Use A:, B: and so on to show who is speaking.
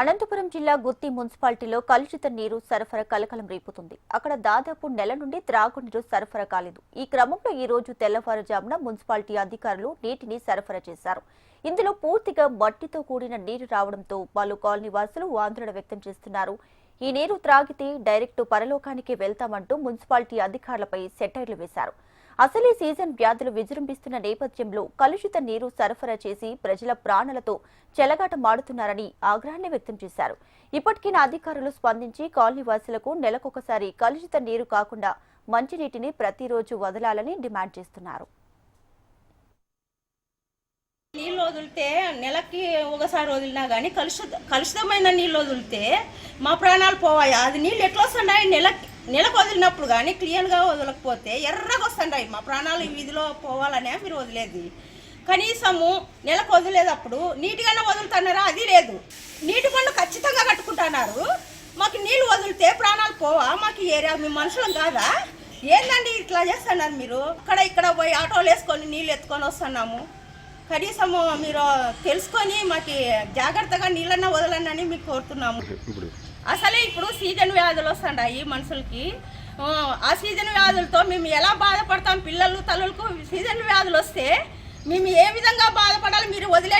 A: అనంతపురం జిల్లా గుత్తి మున్సిపాలిటీలో కలుషిత నీరు సరఫరా కలకలం రేపుతుంది. అక్కడ దాదాపు నెల నుండి త్రాగునీరు సరఫరా కాలేదు. ఈ క్రమంలో ఈ రోజు తెల్లవారుజామున మున్సిపాలిటీ అధికారులు నీటిని సరఫరా చేశారు. ఇందులో పూర్తిగా మట్టితో కూడిన నీరు రావడంతో పలు కాలనీ వాసులు ఆందోళన వ్యక్తం చేస్తున్నారు. ఈ నీరు త్రాగితే డైరెక్ట్ పరలోకానికి వెళ్తామంటూ మున్సిపాలిటీ అధికారులపై సెటైర్లు వేశారు. అసలీ సీజన్ వ్యాధులు విజృంభిస్తున్న నేపథ్యంలో కలుషిత నీరు సరఫరా చేసి ప్రజల ప్రాణాలతో చెలగాట మాడుతున్నారని ఆగ్రహాన్ని వ్యక్తం చేశారు. ఇప్పటికైనా అధికారులు స్పందించి కాలనీవాసులకు నెలకొకసారి కలుషిత నీరు కాకుండా మంచినీటిని ప్రతిరోజు వదలాలని డిమాండ్ చేస్తున్నారు.
B: నీళ్ళు వదిలితే నెలకి ఒకసారి వదిలినా కానీ కలుషిత కలుషితమైన నీళ్ళు వదిలితే మా ప్రాణాలు పోవాయి? అది నీళ్ళు ఎట్లా వస్తున్నాయి? నెలకి నెలకు వదిలినప్పుడు కానీ క్లియర్గా వదలకపోతే ఎర్రగా వస్తున్నాయి మా ప్రాణాలు వీధిలో పోవాలనే మీరు వదిలేది. కనీసము నెలకు వదిలేటప్పుడు నీటిగానే వదులుతున్నారా? అది లేదు. నీటి పండు ఖచ్చితంగా కట్టుకుంటున్నారు. మాకు నీళ్ళు వదిలితే ప్రాణాలు పోవా? మాకు ఏరియా మీ మనుషులం కాదా? ఏందండి ఇట్లా చేస్తున్నారు మీరు? అక్కడ ఇక్కడ పోయి ఆటోలు వేసుకొని నీళ్ళు ఎత్తుకొని వస్తున్నాము. కనీసము మీరు తెలుసుకొని మాకు జాగ్రత్తగా నీళ్ళన్నా వదలండి మీకు కోరుతున్నాము. అసలే ఇప్పుడు సీజన్ వ్యాధులు వస్తున్నాయి మనుషులకి. ఆ, సీజన్ వ్యాధులతో మేము ఎలా బాధపడతాం పిల్లలు తల్లులకు సీజన్ వ్యాధులు వస్తే మేము ఏ విధంగా బాధపడాలి మీరు వదిలే